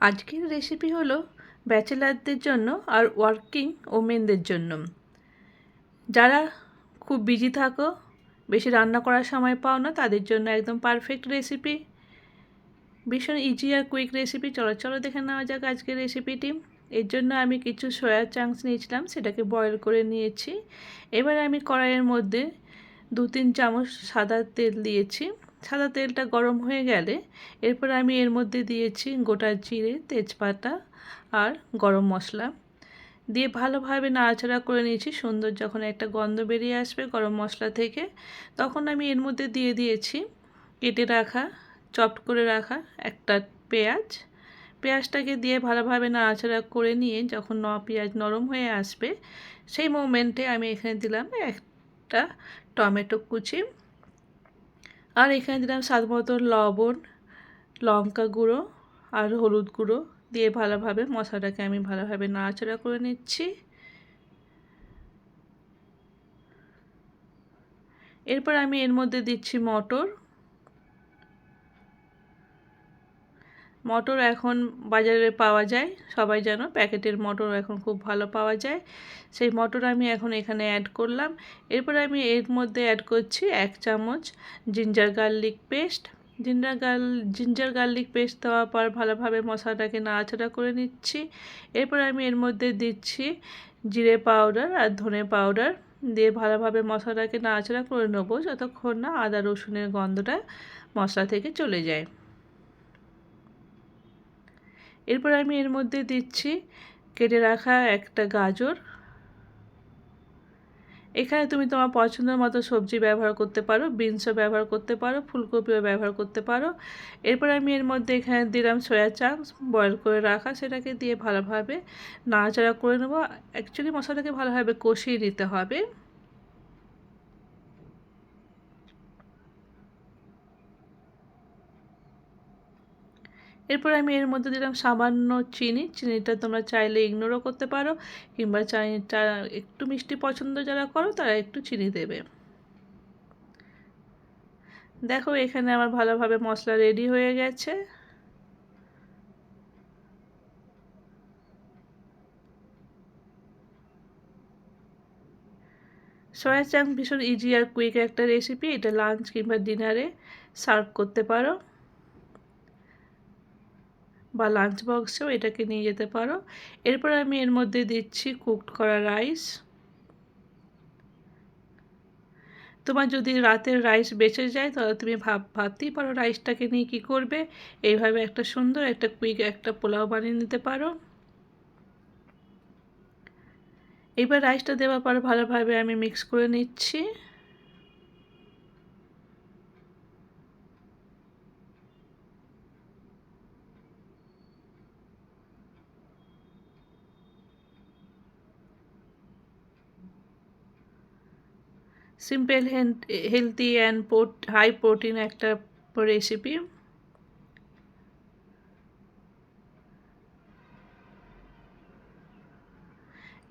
আজকের রেসিপি হলো ব্যাচেলারদের জন্য আর ওয়ার্কিং ওমেনদের জন্য। যারা খুব বিজি থাকো, বেশি রান্না করার সময় পাও না, তাদের জন্য একদম পারফেক্ট রেসিপি ভীষণ ইজি আর কুইক রেসিপি চলো চলো দেখে নেওয়া যাক আজকের রেসিপিটি এর জন্য আমি কিছু সয়া চাংস নিয়েছিলাম, সেটাকে বয়েল করে নিয়েছি। এবার আমি কড়াইয়ের মধ্যে দু তিন চামচ সাদা তেল দিয়েছি। সাদা তেলটা গরম হয়ে গেলে এরপর আমি এর মধ্যে দিয়েছি গোটা জিরে, তেজপাতা আর গরম মশলা। দিয়ে ভালোভাবে নাড়াচাড়া করে নিয়েছি, সুন্দর যখন একটা গন্ধ বেরিয়ে আসবে গরম মশলা থেকে, তখন আমি এর মধ্যে দিয়ে দিয়েছি, কেটে রাখা চপড করে রাখা একটা পেঁয়াজ। পেঁয়াজটাকে দিয়ে ভালোভাবে নাড়াচাড়া করে নিয়ে যখন ন পেঁয়াজ নরম হয়ে আসবে, সেই মোমেন্টে আমি এখানে দিলাম একটা টমেটো কুচি। আর এখানে দিলাম স্বাদ মতো লবণ, লঙ্কা গুঁড়ো আর হলুদ গুঁড়ো দিয়ে ভালোভাবে মশলাটাকে আমি ভালোভাবে নাড়াচাড়া করে নিচ্ছি। এরপর আমি এর মধ্যে দিচ্ছি মটর। মটর এখন বাজারে পাওয়া যায়, সবাই জানো প্যাকেটের মটর এখন খুব ভালো পাওয়া যায়। সেই মটর আমি এখন এখানে অ্যাড করলাম। এরপর আমি এর মধ্যে অ্যাড করছি এক চামচ ginger garlic paste ginger girl ginger garlic paste দেওয়ার পর ভালোভাবে মশলাটাকে নাড়াচাড়া করে নিচ্ছি। এরপর আমি এর মধ্যে দিচ্ছি জিরে পাউডার আর ধনে পাউডার দিয়ে ভালোভাবে মশলাটাকে নাড়াচাড়া করে নেব যতক্ষণ না আদা রসুনের গন্ধটা মশলা থেকে চলে যায়। এরপর আমি এর মধ্যে দিচ্ছি, কেটে রাখা একটা গাজর। এখানে তুমি তোমার পছন্দের মতো সবজি ব্যবহার করতে পারো, বিনসও ব্যবহার করতে পারো, ফুলকপিও ব্যবহার করতে পারো। এরপর আমি এর মধ্যে এখানে দিলাম সয়া চাংস, বয়েল করে রাখা, সেটাকে দিয়ে ভালোভাবে নাড়াচাড়া করে নেব। অ্যাকচুয়ালি মশলাটাকে ভালোভাবে কষিয়ে নিতে হবে। এরপর আমি এর মধ্যে দিলাম সামান্য চিনি। চিনিটা তোমরা চাইলে ইগনোরও করতে পারো, কিংবা চিনিটা একটু মিষ্টি পছন্দ যারা করো, তারা একটু চিনি দেবে। দেখো, এখানে আমার ভালোভাবে মশলা রেডি হয়ে গেছে। সয়া চাং ভীষণ ইজি আর কুইক একটা রেসিপি এটা লাঞ্চ কিংবা ডিনারে সার্ভ করতে পারো। বা লাঞ্চ বক্সেও এটাকে নিয়ে যেতে পারো। এরপর আমি এর মধ্যে দিচ্ছি কুকড করা রাইস তোমার যদি রাতের রাইস বেঁচে যায়, তাহলে তুমি ভাব, ভাবতেই পারো রাইসটাকে নিয়ে কী করবে। এইভাবে একটা সুন্দর, একটা কুইক একটা পোলাও বানিয়ে নিতে পারো। এবার রাইসটা দেওয়ার পর ভালোভাবে আমি মিক্স করে নিচ্ছি। Simple healthy and high protein একটা recipe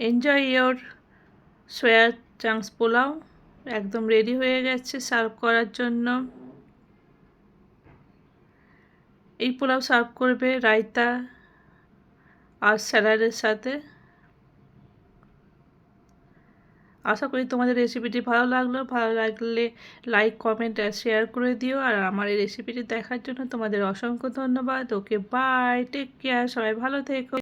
enjoy your soya chunks pulao একদম রেডি হয়ে গেছে সার্ভ করার জন্য। এই পোলাও সার্ভ করবে রায়তা আর স্যালাডের সাথে। আশা করি তোমাদের রেসিপিটি ভালো লাগল। ভালো লাগলে লাইক কমেন্ট আর শেয়ার করে দিও। আর আমার এই রেসিপিটি দেখার জন্য তোমাদের অসংখ্য ধন্যবাদ। ওকে বাই টেক কেয়ার সবাই ভালো থেকো।